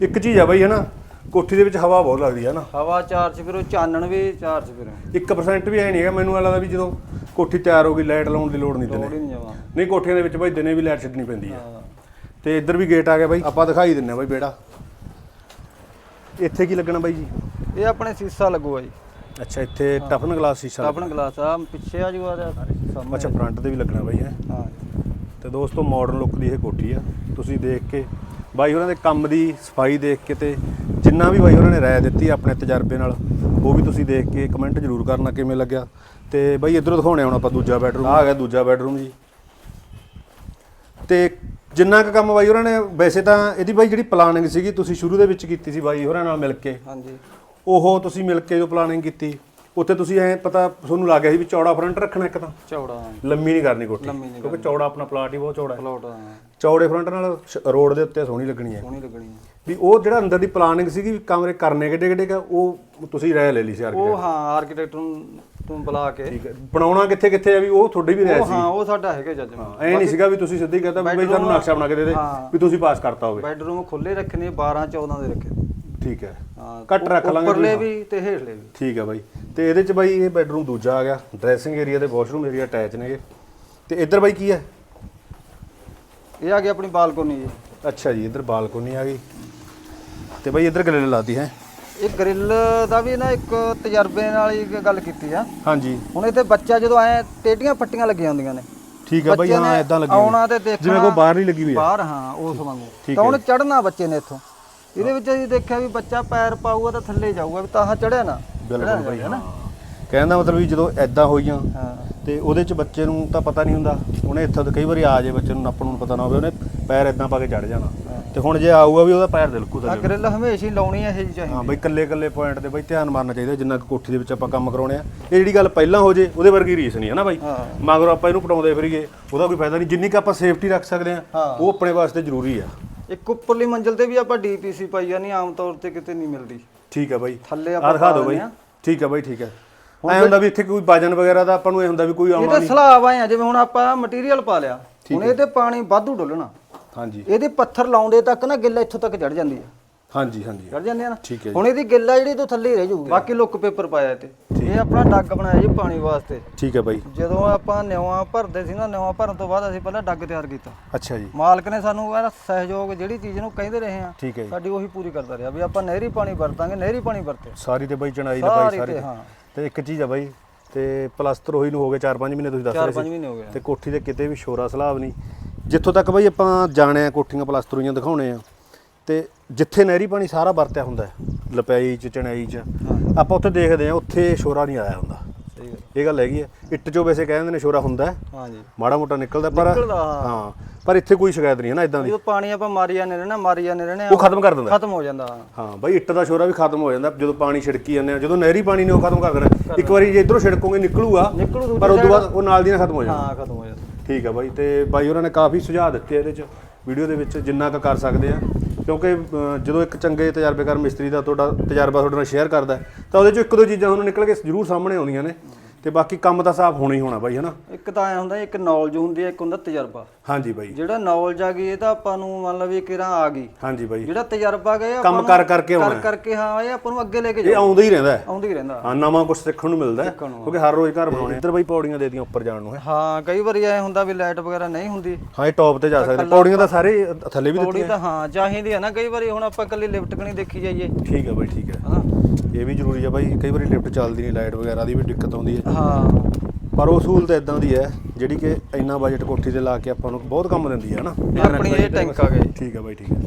ਇੱਕ ਚੀਜ਼ ਆ ਬਾਈ ਹੈ ਨਾ ਕੋਠੀ ਦੇ ਵਿੱਚ ਹਵਾ ਬਹੁਤ ਲੱਗਦੀ ਹੈ ਨਾ ਹਵਾ ਚਾਰ ਚ ਫਿਰੋ ਚਾਨਣ ਵੀ ਚਾਰ ਚ ਫਿਰੋ। 1% ਵੀ ਐ ਨਹੀਂ ਹੈਗਾ ਮੈਨੂੰ ਐ ਲੱਗਦਾ ਵੀ ਜਦੋਂ ਕੋਠੀ ਤਿਆਰ ਹੋ ਗਈ ਲਾਈਟ ਲਾਉਣ ਦੀ ਲੋੜ ਨਹੀਂ ਲੋੜ ਦਿਨੇ ਨਹੀਂ ਕੋਠੀਆਂ ਦੇ ਵਿੱਚ ਬਾਈ ਦਿਨੇ ਵੀ ਲਾਈਟ ਛੱਡਣੀ ਪੈਂਦੀ ਹੈ ਹਾਂ। ਤੇ ਇੱਧਰ ਵੀ ਗੇਟ ਆ ਗਿਆ ਬਾਈ ਆਪਾਂ ਦਿਖਾਈ ਦਿੰਨੇ ਆ ਬਾਈ ਬੇੜਾ। ਇੱਥੇ ਕੀ ਲੱਗਣਾ ਬਾਈ ਜੀ? ਇਹ ਆਪਣੇ ਸੀਸਾ ਲੱਗੂਗਾ ਜੀ। ਅੱਛਾ ਇੱਥੇ ਟਫਨ ਗਲਾਸ ਸ਼ੀਸ਼ਾ ਆਪਣਾ ਗਲਾਸ ਆ ਪਿੱਛੇ ਆ ਜੂਗਾ ਤੇ ਸਾਹਮਣੇ। ਅੱਛਾ ਫਰੰਟ ਤੇ ਵੀ ਲੱਗਣਾ ਬਾਈ ਹੈ? ਹਾਂ। ਤੇ ਦੋਸਤੋ ਮਾਡਰਨ ਲੁੱਕ ਦੀ ਇਹ ਕੋਠੀ ਆ। ਤੁਸੀਂ ਦੇਖ ਕੇ ਬਾਈ ਉਹਨਾਂ ਦੇ ਕੰਮ ਦੀ ਸਫ਼ਾਈ ਦੇਖ ਕੇ ਤੇ ਜਿੰਨਾ ਵੀ ਬਾਈ ਉਹਨਾਂ ਨੇ ਰਾਏ ਦਿੱਤੀ ਆਪਣੇ ਤਜਰਬੇ ਨਾਲ ਉਹ ਵੀ ਤੁਸੀਂ ਦੇਖ ਕੇ ਕਮੈਂਟ ਜ਼ਰੂਰ ਕਰਨਾ ਕਿਵੇਂ ਲੱਗਿਆ। ਤੇ ਬਾਈ ਇਧਰੋਂ ਦਿਖਾਉਣੇ ਹੁਣ ਆਪਾਂ ਦੂਜਾ ਬੈਡਰੂਮ ਆ ਗਿਆ ਦੂਜਾ ਬੈਡਰੂਮ ਜੀ। ਤੇ ਜਿੰਨਾ ਕੁ ਕੰਮ ਬਾਈ ਉਹਨਾਂ ਨੇ ਵੈਸੇ ਤਾਂ ਇਹਦੀ ਬਾਈ ਜਿਹੜੀ ਪਲਾਨਿੰਗ ਸੀਗੀ ਤੁਸੀਂ ਸ਼ੁਰੂ ਦੇ ਵਿੱਚ ਕੀਤੀ ਸੀ ਬਾਈ ਹੋਰਾਂ ਨਾਲ ਮਿਲ ਕੇ। ਹਾਂਜੀ। ਉਹ ਤੁਸੀਂ ਮਿਲ ਕੇ ਜੋ ਪਲਾਨਿੰਗ ਕੀਤੀ ਉੱਥੇ ਤੁਸੀਂ ਐ ਪਤਾ ਤੁਹਾਨੂੰ ਲੱਗ ਗਿਆ ਸੀ ਵੀ ਚੌੜਾ ਫਰੰਟ ਰੱਖਣਾ ਇੱਕ ਤਾਂ? ਚੌੜਾ। ਲੰਮੀ ਨਹੀਂ ਕਰਨੀ ਕੋਠੀ ਲੰਮੀ ਨਹੀਂ ਕਿਉਂਕਿ ਚੌੜਾ ਆਪਣਾ ਪਲਾਟ ਹੀ ਬਹੁਤ ਚੌੜਾ ਹੈ। ਪਲਾਟ ਚੌੜੇ ਫਰੰਟ ਨਾਲ ਰੋਡ ਦੇ ਉੱਤੇ ਸੋਹਣੀ ਲੱਗਣੀ ਹੈ। ਸੋਹਣੀ ਲੱਗਣੀ ਆ। ਵੀ ਉਹ ਜਿਹੜਾ ਅੰਦਰ ਦੀ ਪਲਾਨਿੰਗ ਸੀਗੀ ਵੀ ਕਮਰੇ ਕਰਨੇ ਕਿੱਡੇ ਕਿੱਡੇ ਕਾ ਉਹ ਤੁਸੀਂ ਰਾਇ ਲੈ ਲਈ ਸੀ ਆਰਕੀਟੈਕਟ ਉਹ ਹਾਂ ਆਰਕੀਟੈਕਟ ਨੂੰ ਤੂੰ ਬੁਲਾ ਕੇ। ਠੀਕ ਹੈ। ਬਣਾਉਣਾ ਕਿੱਥੇ ਕਿੱਥੇ ਆ ਵੀ ਉਹ ਤੁਹਾਡੀ ਵੀ ਉਹ ਸੀ? ਹਾਂ ਉਹ ਸਾਡਾ ਹੈਗਾ ਜੱਜਮੈਂਟ ਐ ਨਹੀਂ ਸੀਗਾ ਵੀ ਤੁਸੀਂ ਸਿੱਧੀ ਕਹਤਾ ਵੀ ਬਈ ਸਾਨੂੰ ਨਕਸ਼ਾ ਬਣਾ ਕੇ ਦੇ ਦੇ ਹਾਂ। ਵੀ ਤੁਸੀਂ ਪਾਸ ਕਰਤਾ ਹੋਵੇ। ਬੈਡਰੂਮ ਖੁੱਲੇ ਰੱਖਣੇ 12 14 ਦੇ ਰੱਖੇ। ਠੀਕ ਹੈ। ਹਾਂ ਘੱਟ ਰੱਖ ਲਾਂਗੇ ਉੱਪਰਲੇ ਵੀ ਤੇ ਹੇਠਲੇ ਵੀ। ਠੀਕ ਹੈ ਬਾਈ। ਤੇ ਇਹਦੇ ਚ ਬਾਈ ਇਹ ਬੈਡਰੂਮ ਦੂਜਾ ਆ ਗਿਆ। ਡਰੈਸਿੰਗ ਏਰੀਆ ਤੇ ਵਾਸ਼ਰੂਮ ਏਰੀਆ ਅਟੈਚ ਨੇਗੇ। ਤੇ ਇੱਧਰ ਬਾਈ ਕੀ ਹੈ? ਇਹ ਆ ਗਈ ਆਪਣੀ ਬਾਲਕੋਨੀ ਜੀ। ਅੱਛਾ ਜੀ ਇੱਧਰ ਬਾਲਕੋਨੀ ਆ ਗਈ। ਤੇ ਬਾਈ ਇੱਧਰ ਗ੍ਰਿਲ ਲਾਤੀ ਹੈ। ਇਹ ਗ੍ਰਿਲ ਦਾ ਵੀ ਨਾ ਇੱਕ ਤਜਰਬੇ ਨਾਲ ਹੀ ਗੱਲ ਕੀਤੀ ਆ। ਹਾਂਜੀ। ਹੁਣ ਇੱਥੇ ਬੱਚਾ ਜਦੋਂ ਆਏ ਟੇਡੀਆਂ ਪੱਟੀਆਂ ਲੱਗੀਆਂ ਹੁੰਦੀਆਂ ਨੇ। ਠੀਕ ਹੈ ਬਾਈ ਹਾਂ ਇਦਾਂ ਲੱਗੀ ਆਉਣਾ। ਤੇ ਦੇਖਣਾ ਜਿਵੇਂ ਕੋਈ ਬਾਹਰ ਨਹੀਂ ਲੱਗੀ ਹੋਈ ਬਾਹਰ ਹਾਂ ਉਸ ਵਾਂਗੂ। ਤਾਂ ਉਹਨੇ ਚੜਨਾ ਬੱਚੇ ਨੇ ਇੱਥੋਂ। ਇਹਦੇ ਵਿੱਚ ਅਸੀਂ ਦੇਖਿਆ ਵੀ ਬੱਚਾ ਪੈਰ ਪਾਊਗਾ ਤਾਂ ਥੱਲੇ ਜਾਊਗਾ ਵੀ ਤਾਂ ਚੜਿਆ ਨਾ। ਬਿਲਕੁਲ ਬਾਈ ਹਾਂ। ਕਹਿਣ ਦਾ ਮਤਲਬ ਵੀ ਜਦੋਂ ਐਦਾਂ ਹੋਈਆਂ ਹਾਂ। ਤੇ ਉਹਦੇ ਚ ਬੱਚੇ ਨੂੰ ਤਾਂ ਪਤਾ ਨਹੀਂ ਹੁੰਦਾ। ਉਹਨੇ ਇੱਥੋਂ ਤੇ ਕਈ ਵਾਰੀ ਆ ਜੇ ਬੱਚੇ ਨੂੰ ਨੱਪਣ ਨੂੰ ਪਤਾ ਨਾ ਹੋਵੇ ਉਹਨੇ ਪੈਰ ਇਦਾਂ ਪਾ ਕੇ ਚੜ ਜਾਣਾ। ਤੇ ਹੁਣ ਜੇ ਆਊਗਾ ਵੀ ਉਹਦਾ ਪੈਰ ਦਿਲਕੂ ਆ ਥੱਲੇ ਗ੍ਰਿਲ ਹਮੇਸ਼ਾ ਹੀ ਲਾਉਣੀ ਹੈ ਇਹ ਜੀ ਹਾਂ ਚਾਹੀਦੀ ਬਈ ਕੱਲੇ ਕੱਲੇ ਪੁਆਇੰਟ ਤੇ ਬਈ ਧਿਆਨ ਮਾਰਨਾ ਚਾਹੀਦਾ ਜਿੰਨਾ ਕੁ ਕੋਠੀ ਦੇ ਵਿੱਚ ਆਪਾਂ ਕੰਮ ਕਰਾਉਣੇ ਆ। ਇਹ ਜਿਹੜੀ ਗੱਲ ਪਹਿਲਾਂ ਹੋ ਜੇ ਉਹਦੇ ਵਰਗੀ ਰੀਸ ਨਹੀਂ ਹੈ ਨਾ ਬਾਈ। ਹਾਂ। ਮਗਰੋਂ ਆਪਾਂ ਇਹਨੂੰ ਪਟਾਉਂਦੇ ਫਿਰੀਏ ਉਹਦਾ ਕੋਈ ਫਾਇਦਾ ਨਹੀਂ। ਜਿੰਨੀ ਕੁ ਆਪਾਂ ਸੇਫਟੀ ਰੱਖ ਸਕਦੇ ਆ ਹਾਂ। ਉਹ ਆਪਣੇ ਵਾਸਤੇ ਜ਼ਰੂਰੀ ਆ। ਇੱਕ ਉੱਪਰਲੀ ਮੰਜ਼ਲ ਤੇ ਵੀ ਆਪਾਂ ਡੀਪੀਸੀ ਪਾਈ ਨਹੀਂ ਆਮ ਤੌਰ ਤੇ ਕਿਤੇ ਨਹੀਂ ਮਿਲਦੀ। ਠੀਕ ਆ ਬਾਈ। ਥੱਲੇ ਆਪਾਂ ਦਿਖਾ ਪਾ ਦਿਓ ਬਾਈ ਆ। ਠੀਕ ਆ ਬਾਈ ਠੀਕ ਆ। ਐ ਹੁੰਦਾ ਵੀ ਇੱਥੇ ਕੋਈ ਵਜਨ ਵਗੈਰਾ ਦਾ ਆਪਾਂ ਨੂੰ ਇਹ ਹੁੰਦਾ ਵੀ ਕੋਈ ਇਹ ਆਉਣਾ ਤਾਂ ਨਹੀਂ। ਸਲਾਬ ਆਏ ਆ ਜਿਵੇਂ ਹੁਣ ਆਪਾਂ ਮਟੀਰੀਅਲ ਪਾ ਲਿਆ। ਹੁਣ ਇਹ ਤੇ ਪਾਣੀ ਵਾਧੂ ਡੁੱਲਣਾ। ਹਾਂਜੀ। ਇਹਦੇ ਪੱਥਰ ਲਾਉਂਦੇ ਤੱਕ ਨਾ ਗਿੱਲਾ ਇੱਥੋਂ ਤੱਕ ਚੜ ਜਾਂਦੀ ਆ। ਹਾਂਜੀ ਹਾਂਜੀ। ਚੜ ਜਾਂਦੇ ਆ ਨਾ। ਠੀਕ ਹੈ ਜੀ। ਹੁਣ ਇਹਦੀ ਗਿੱਲਾ ਜਿਹੜੀ ਤੋਂ ਥੱਲੇ ਹੀ ਰਹਿ ਜਾਊਗੀ। ਬਾਕੀ ਲੁੱਕ ਪੇਪਰ ਪਾਇਆ ਤੇ ਇਹ ਆਪਣਾ ਡੱਗ ਬਣਾਇਆ ਜੀ ਪਾਣੀ ਵਾਸਤੇ। ਠੀਕ ਹੈ ਬਾਈ। ਜਦੋਂ ਆਪਾਂ ਨਿਵਾ ਭਰਦੇ ਸੀ ਨਾ ਨਿਵਾ ਭਰਨ ਤੋਂ ਬਾਅਦ ਅਸੀਂ ਪਹਿਲਾਂ ਡੱਗ ਤਿਆਰ ਕੀਤਾ। ਅੱਛਾ ਜੀ। ਮਾਲਕ ਨੇ ਸਾਨੂੰ ਇਹਦਾ ਸਹਿਯੋਗ ਜਿਹੜੀ ਚੀਜ਼ ਨੂੰ ਕਹਿੰਦੇ ਰਹੇ ਆ ਠੀਕ ਹੈ ਜੀ। ਸਾਡੀ ਉਹੀ ਪੂਰੀ ਕਰਦਾ ਰਿਹਾ ਵੀ ਆਪਾਂ ਨਹਿਰੀ ਪਾਣੀ ਵਰਤਾਂਗੇ ਨਹਿਰੀ ਪਾਣੀ ਵਰਤੇ ਸਾਰੀ ਤੇ ਬਾਈ ਚਣਾਈ ਦਾ ਬਾਈ ਸਾਰੀ ਸਾਰੀ ਤੇ ਤੇ। ਹਾਂ। ਤੇ ਇੱਕ ਚੀਜ਼ ਆ ਬਾਈ ਤੇ ਪਲਸਤਰ ਹੋਈ ਨੂੰ ਹੋ ਗਏ 4-5 ਮਹੀਨੇ ਤੁਸੀਂ ਦੱਸ ਰਹੇ 4-5 ਸੀ ਮਹੀਨੇ ਹੋ ਗਏ। ਤੇ ਕੋਠੀ ਦੇ ਕਿਤੇ ਵੀ ਸ਼ੋਰਾ ਸਲਾਬ ਨਹੀਂ। ਜਿੱਥੋਂ ਤੱਕ ਬਾਈ ਆਪਾਂ ਜਾਣਿਆ ਕੋਠੀਆਂ ਪਲਸਤਰ ਹੋਈਆਂ ਦਿਖਾਉਣੇ ਆ ਤੇ ਜਿੱਥੇ ਨਹਿਰੀ ਪਾਣੀ ਸਾਰਾ ਵਰਤਿਆ ਹੁੰਦਾ ਹੈ ਲਪਾਈ ਚ ਚਣਾਈ ਚ ਆਪਾਂ ਉੱਥੇ ਦੇਖਦੇ ਆ ਉੱਥੇ ਸ਼ੋਰਾ ਨਹੀਂ ਆਇਆ ਹੁੰਦਾ। ਸਹੀ ਗੱਲ ਇਹ ਗੱਲ ਹੈਗੀ ਹੈ। ਇੱਟ ਚੋਂ ਵੈਸੇ ਕਹਿੰਦੇ ਨੇ ਸ਼ੋਰਾ ਹੁੰਦਾ ਹੈ, ਹਾਂਜੀ ਮਾੜਾ ਮੋਟਾ ਨਿਕਲਦਾ ਪਰ ਨਿਕਲਦਾ, ਹਾਂ। ਹਾਂ ਪਰ ਇੱਥੇ ਕੋਈ ਸ਼ਿਕਾਇਤ ਨਹੀਂ ਹੈ ਨਾ ਇਦਾਂ ਦੀ। ਜਦੋਂ ਪਾਣੀ ਆਪਾਂ ਮਾਰੀ ਜਾਂਦੇ ਰਹਿਣਾ ਮਾਰੀ ਜਾਂਦੇ ਰਹਿਣਾ ਉਹ ਖਤਮ ਕਰ ਦਿੰਦਾ। ਖਤਮ ਹੋ ਜਾਂਦਾ ਹਾਂ। ਬਾਈ ਇੱਟ ਦਾ ਸ਼ੋਰਾ ਵੀ ਖਤਮ ਹੋ ਜਾਂਦਾ ਜਦੋਂ ਪਾਣੀ ਛਿੜਕੀ ਜਾਂਦੇ ਆ ਜਦੋਂ ਨਹਿਰੀ ਪਾਣੀ ਨੇ ਉਹ ਖਤਮ ਕਰ ਦੇਣਾ। ਇੱਕ ਵਾਰੀ ਜੇ ਇਧਰੋਂ ਛਿੜਕੋਗੇ ਨਿਕਲੂਗਾ ਨਿਕਲੂ ਦੂਜੀ ਪਰ ਉਸ ਤੋਂ ਬਾਅਦ ਉਹ ਨਾਲ ਦੀ ਨਾਲ ਖਤਮ ਹੋ ਜਾਣਾ ਹਾਂ ਖਤਮ ਹੋ ਜਾਂਦਾ। ਠੀਕ ਆ ਬਾਈ ਤੇ ਬਾਈ ਹੋਰਾਂ ਨੇ ਕਾਫੀ ਸੁਝਾਅ ਦਿੱਤੇ ਇਹਦੇ ਚ ਵੀਡੀਓ ਦੇ ਵਿੱਚ ਜਿੰਨਾ ਕੁ ਕਰ ਸਕਦੇ ਆ। ਕਿਉਂਕਿ ਅਹ, ਜਦੋਂ ਇੱਕ ਚੰਗੇ ਤਜਰਬੇਕਾਰ ਮਿਸਤਰੀ ਦਾ ਤੁਹਾਡਾ ਤਜਰਬਾ ਤੁਹਾਡੇ ਨਾਲ ਸ਼ੇਅਰ ਕਰਦਾ ਹੈ, ਤਾਂ ਉਹਦੇ ਚੋਂ ਇੱਕ ਦੋ ਚੀਜ਼ਾਂ ਉਹਨੂੰ ਨਿਕਲ ਕੇ ਜ਼ਰੂਰ ਸਾਹਮਣੇ ਆਉਂਦੀਆਂ ਨੇ। ਤੇ ਬਾਕੀ ਕੰਮ ਤਾਂ ਸਾਫ਼ ਹੋਣਾ ਹੀ ਹੋਣਾ ਬਾਈ ਹਨਾ? ਇੱਕ ਤਾਂ ਐ ਹੁੰਦਾ ਇੱਕ ਨੌਲੇਜ ਹੁੰਦੀ ਹੈ ਇੱਕ ਹੁੰਦਾ ਤਜਰਬਾ। ਹਾਂਜੀ ਬਾਈ। ਜਿਹੜਾ ਨੌਲੇਜ ਆ ਗਈ ਇਹ ਤਾਂ ਆਪਾਂ ਨੂੰ ਮੰਨ ਲਓ ਵੀ ਕਿਰਾਂ ਆ ਗਈ। ਹਾਂਜੀ ਬਾਈ। ਜਿਹੜਾ ਤਜਰਬਾ ਗਏ ਆਪਾਂ ਕੰਮ ਨੂੰ ਕਰ ਕਰਕੇ ਕਰ ਆਉਣਾ। ਕਰਕੇ ਹਾਂ ਇਹ ਆਪਾਂ ਨੂੰ ਅੱਗੇ ਲੈ ਕੇ ਇਹ ਆਉਂਦਾ ਹੀ ਰਹਿੰਦਾ ਹੈ। ਆਉਂਦਾ ਹੀ ਰਹਿੰਦਾ। ਹਾਂ ਨਵਾਂ ਕੁਝ ਸਿੱਖਣ ਨੂੰ ਮਿਲਦਾ ਹੈ ਸਿੱਖਣ ਨੂੰ। ਕਿਉਂਕਿ ਹਰ ਰੋਜ਼ ਘਰ ਬਣਾਉਣੇ। ਇੱਧਰ ਬਾਈ ਪੌੜੀਆਂ ਦੇ ਦੀਆਂ ਉੱਪਰ ਜਾਣ ਨੂੰ ਹੈ? ਹਾਂ ਕਈ ਵਾਰੀ ਐ ਹੁੰਦਾ ਵੀ ਲਾਈਟ ਵਗੈਰਾ ਨਹੀਂ ਹੁੰਦੀ। ਹਾਂ ਇਹ ਟੌਪ ਤੇ ਜਾ ਸਕਦੇ। ਪੌੜੀਆਂ ਤਾਂ ਸਾਰੇ ਥੱਲੇ ਵੀ ਦਿੱਤੀਆਂ। ਤਾਂ ਹਾਂ ਚਾਹੀਦੀ ਹੈ ਨਾ। ਕਈ ਵਾਰੀ ਹੁਣ ਆਪਾਂ ਇਕੱਲੀ ਲਿਫਟ ਕਣੀ ਦੇਖੀ ਜਾਈਏ। ਠੀਕ ਹੈ ਬਾਈ ਠੀਕ ਹੈ। ਹਨਾ ਇਹ ਵੀ ਜ਼ਰੂਰੀ ਹੈ ਬਾਈ ਕਈ ਵਾਰੀ ਲਿਫਟ ਚੱਲਦੀ ਨਹੀਂ ਲਾਈਟ ਵਗੈਰਾ ਦੀ ਵੀ ਦਿੱਕਤ ਆਉਂਦੀ ਹੈ ਹਾਂ। ਪਰ ਉਹ ਸਹੂਲਤ ਇਦਾਂ ਦੀ ਹੈ ਜਿਹੜੀ ਕਿ ਇੰਨਾ ਬਜਟ ਕੋਠੀ ਤੇ ਲਾ ਕੇ ਆਪਾਂ ਨੂੰ ਬਹੁਤ ਕੰਮ ਦਿੰਦੀ ਹੈ ਨਾ ਇਹ ਆਪਣੀ ਇਹ ਟੈਂਕ ਆ ਗਏ। ਠੀਕ ਹੈ ਬਾਈ ਠੀਕ ਹੈ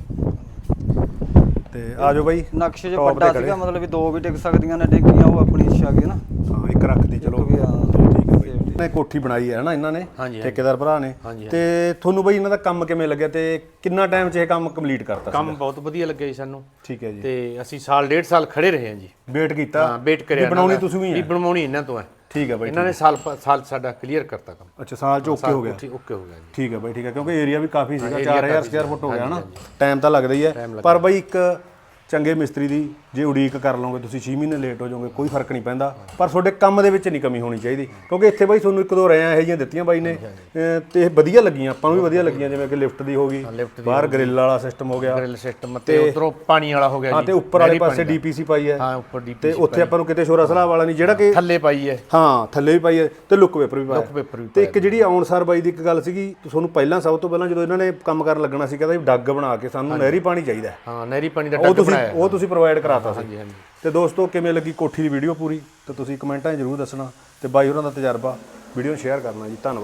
ਤੇ ਆ ਜਾਓ ਬਾਈ ਨਕਸ਼ੇ 'ਚ ਤੇ ਸੀਗਾ ਮਤਲਬ ਵੀ ਦੋ ਵੀ ਡਿੱਗ ਸਕਦੀਆਂ ਨੇ ਡਿੱਗੀਆਂ ਉਹ ਆਪਣੀ ਇੱਛਾ ਗਈ ਨਾ। ਹਾਂ ਇੱਕ ਰੱਖਦੀ ਚਲੋ। ਇਹਨੇ ਕੋਠੀ ਬਣਾਈ ਹੈ ਨਾ ਇਹਨਾਂ ਨੇ ਠੇਕੇਦਾਰ ਭਰਾ ਨੇ। ਤੇ ਤੁਹਾਨੂੰ ਬਾਈ ਇਹਨਾਂ ਦਾ ਕੰਮ ਕਿਵੇਂ ਲੱਗਿਆ ਤੇ ਕਿੰਨਾ ਟਾਈਮ 'ਚ ਇਹ ਕੰਮ ਕੰਪਲੀਟ ਕਰਤਾ ਕੰਮ ਬਹੁਤ ਵਧੀਆ ਲੱਗਿਆ ਜੀ ਸਾਨੂੰ। ਠੀਕ ਹੈ ਜੀ। ਤੇ ਅਸੀਂ ਸਾਲ ਡੇਢ ਸਾਲ ਖੜੇ ਰਹੇ ਹਾਂ ਜੀ। ਵੇਟ ਕੀਤਾ? ਹਾਂ ਵੇਟ ਕਰਿਆ ਬਣਾਉਣੀ। ਤੁਸੀਂ ਵੀ ਹੈ? ਬਣਵਾਉਣੀ ਇਹਨਾਂ ਤੋਂ ਹੈ। ਠੀਕ ਹੈ ਬਾਈ ਇਹਨਾਂ ਨੇ ਸਾਲ ਸਾਲ ਸਾਡਾ ਕਲੀਅਰ ਕਰਤਾ ਕੰਮ। ਅੱਛਾ ਸਾਲ 'ਚ ਓਕੇ ਹੋ ਗਿਆ। ਠੀਕ ਓਕੇ ਹੋ ਗਿਆ ਜੀ। ਠੀਕ ਹੈ ਬਾਈ ਠੀਕ ਹੈ ਕਿਉਂਕਿ ਏਰੀਆ ਵੀ ਕਾਫੀ ਸੀਗਾ area 4000 ਕਾਫੀ ਸਕੁਅਰ ਫੁੱਟ ਹੋ ਗਿਆ ਹਾਂਜੀ, ਨਾ ਟਾਈਮ ਤਾਂ ਲੱਗਦਾ ਹੀ ਹੈ। ਪਰ ਬਾਈ ਇੱਕ ਚੰਗੇ ਮਿਸਤਰੀ ਦੀ ਜੇ ਉਡੀਕ ਕਰ ਲਓਗੇ ਤੁਸੀਂ 6 ਮਹੀਨੇ ਲੇਟ ਹੋ ਜਾਓਗੇ ਕੋਈ ਫ਼ਰਕ ਨਹੀਂ ਪੈਂਦਾ। ਪਰ ਤੁਹਾਡੇ ਕੰਮ ਦੇ ਵਿੱਚ ਨਹੀਂ ਕਮੀ ਹੋਣੀ ਚਾਹੀਦੀ। ਕਿਉਂਕਿ ਇੱਥੇ ਬਾਈ ਤੁਹਾਨੂੰ ਇੱਕ ਦੋ ਰਿਆਂ ਇਹੋ ਜਿਹੀਆਂ ਦਿੱਤੀਆਂ ਬਾਈ ਨੇ ਤੇ ਵਧੀਆ ਲੱਗੀਆਂ ਆਪਾਂ ਨੂੰ ਵੀ ਵਧੀਆ ਲੱਗੀਆਂ ਜਿਵੇਂ ਕਿ ਲਿਫਟ ਦੀ ਹੋ ਗਈ ਬਾਹਰ ਗ੍ਰਿਲ ਵਾਲਾ ਸਿਸਟਮ ਹੋ ਗਿਆ। ਗ੍ਰਿਲ ਸਿਸਟਮ ਤੇ ਉਧਰੋਂ ਪਾਣੀ ਵਾਲਾ ਹੋ ਗਿਆ ਹਾਂ ਤੇ ਉੱਪਰ ਵਾਲੇ ਪਾਸੇ। ਡੀਪੀਸੀ ਪਾਈ ਹੈ। ਹਾਂ ਉੱਪਰ ਡੀਪੀ ਤੇ ਉੱਥੇ ਆਪਾਂ ਨੂੰ ਕਿਤੇ ਸ਼ੋਰਾ ਸਲਾਹ ਵਾਲਾ ਨਹੀਂ ਜਿਹੜਾ ਕਿ ਥੱਲੇ ਪਾਈ ਹੈ। ਹਾਂ ਥੱਲੇ ਵੀ ਪਾਈ ਹੈ ਤੇ ਲੁੱਕ ਪੇਪਰ ਵੀ ਪਾਇਆ। ਲੁੱਕ ਪੇਪਰ ਵੀ ਤੇ ਇੱਕ ਜਿਹੜੀ ਆਉਣ ਸਾਰ ਬਾਈ ਦੀ ਇੱਕ ਗੱਲ ਸੀਗੀ ਤੁਹਾਨੂੰ ਪਹਿਲਾਂ ਸਭ ਤੋਂ ਪਹਿਲਾਂ ਜਦੋਂ ਇਹਨਾਂ ਨੇ ਕੰਮ ਕਰਨ ਲੱਗਣਾ ਸੀ ਕਹਿੰਦਾ ਵੀ ਡੱਗ ਬਣਾ ਕੇ ਸਾਨੂੰ ਨਹਿਰੀ ਪਾਣੀ ਚਾਹੀਦਾ ਹੈ। ਨਹਿਰੀ ਪਾਣੀ ਦਾ ਉਹ ਬਣਾਇਆ ਉਹ ਤੁਸੀਂ ਪ੍ਰੋਵਾਈਡ ਕਰਾਤਾ ਸੀ। ਹਾਂਜੀ ਹਾਂਜੀ। ਤੇ ਦੋਸਤੋ ਕਿਵੇਂ ਲੱਗੀ ਕੋਠੀ ਦੀ ਵੀਡੀਓ ਪੂਰੀ? ਤੇ ਤੁਸੀਂ ਕਮੈਂਟਾਂ 'ਚ ਜ਼ਰੂਰ ਦੱਸਣਾ ਤੇ ਬਾਈ ਹੋਰਾਂ ਦਾ ਤਜਰਬਾ ਵੀਡੀਓ ਸ਼ੇਅਰ ਕਰਨਾ ਜੀ। ਧੰਨਵਾਦ।